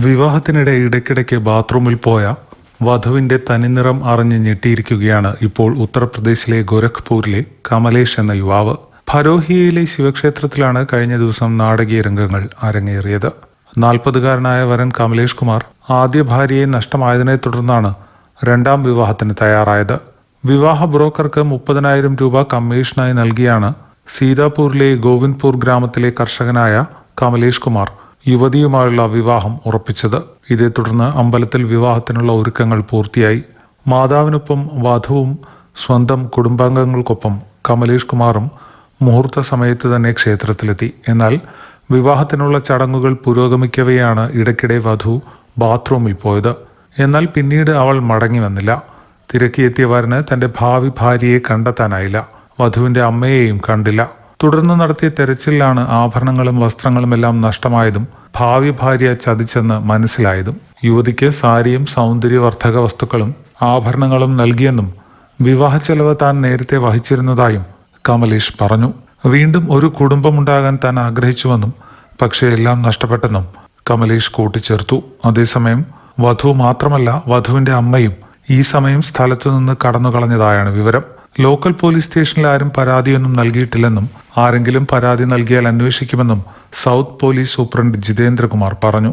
വിവാഹത്തിനിടെ ഇടയ്ക്കിടയ്ക്ക് ബാത്റൂമിൽ പോയ വധുവിന്റെ തനിനിറം അറിഞ്ഞ് ഞെട്ടിയിരിക്കുകയാണ് ഇപ്പോൾ ഉത്തർപ്രദേശിലെ ഗോരഖ്പൂരിലെ കമലേഷ് എന്ന യുവാവ്. ഭരോഹിയയിലെ ശിവക്ഷേത്രത്തിലാണ് കഴിഞ്ഞ ദിവസം നാടകീയ രംഗങ്ങൾ അരങ്ങേറിയത്. നാൽപ്പതുകാരനായ വരൻ കമലേഷ് കുമാർ ആദ്യ ഭാര്യയെ നഷ്ടമായതിനെ തുടർന്നാണ് രണ്ടാം വിവാഹത്തിന് തയ്യാറായത്. വിവാഹ ബ്രോക്കർക്ക് മുപ്പതിനായിരം രൂപ കമ്മീഷനായി നൽകിയാണ് സീതാപൂരിലെ ഗോവിന്ദ്പൂർ ഗ്രാമത്തിലെ കർഷകനായ കമലേഷ് കുമാർ. യുവതിയുമായുള്ള വിവാഹം ഉറപ്പിച്ചത്. ഇതേ തുടർന്ന് അമ്പലത്തിൽ വിവാഹത്തിനുള്ള ഒരുക്കങ്ങൾ പൂർത്തിയായി. മാതാവിനൊപ്പം വധുവും സ്വന്തം കുടുംബാംഗങ്ങൾക്കൊപ്പം കമലേഷ് കുമാറും മുഹൂർത്ത സമയത്ത് തന്നെ ക്ഷേത്രത്തിലെത്തി. എന്നാൽ വിവാഹത്തിനുള്ള ചടങ്ങുകൾ പുരോഗമിക്കവെയാണ് ഇടയ്ക്കിടെ വധു ബാത്റൂമിൽ പോയത്. എന്നാൽ പിന്നീട് അവൾ മടങ്ങി വന്നില്ല. തിരക്കിയെത്തിയ വരന് തന്റെ ഭാവി ഭാര്യയെ കണ്ടെത്താനായില്ല. വധുവിന്റെ അമ്മയെയും കണ്ടില്ല. തുടർന്ന് നടത്തിയ തെരച്ചിലാണ് ആഭരണങ്ങളും വസ്ത്രങ്ങളും എല്ലാം നഷ്ടമായതും ഭാവി ഭാര്യ ചതിച്ചെന്ന് മനസ്സിലായതും. യുവതിക്ക് സാരിയും സൗന്ദര്യവർദ്ധക വസ്തുക്കളും ആഭരണങ്ങളും നൽകിയെന്നും വിവാഹ ചെലവ് താൻ നേരത്തെ വഹിച്ചിരുന്നതായും കമലേഷ് പറഞ്ഞു. വീണ്ടും ഒരു കുടുംബമുണ്ടാകാൻ താൻ ആഗ്രഹിച്ചുവെന്നും പക്ഷേ എല്ലാം നഷ്ടപ്പെട്ടെന്നും കമലേഷ് കൂട്ടിച്ചേർത്തു. അതേസമയം വധു മാത്രമല്ല വധുവിന്റെ അമ്മയും ഈ സമയം സ്ഥലത്തു നിന്ന് കടന്നു കളഞ്ഞതായാണ് വിവരം. ലോക്കൽ പോലീസ് സ്റ്റേഷനിൽ ആരും പരാതിയൊന്നും നൽകിയിട്ടില്ലെന്നും ആരെങ്കിലും പരാതി നൽകിയാൽ അന്വേഷിക്കുമെന്നും സൗത്ത് പോലീസ് സൂപ്രണ്ട് ജിതേന്ദ്രകുമാർ പറഞ്ഞു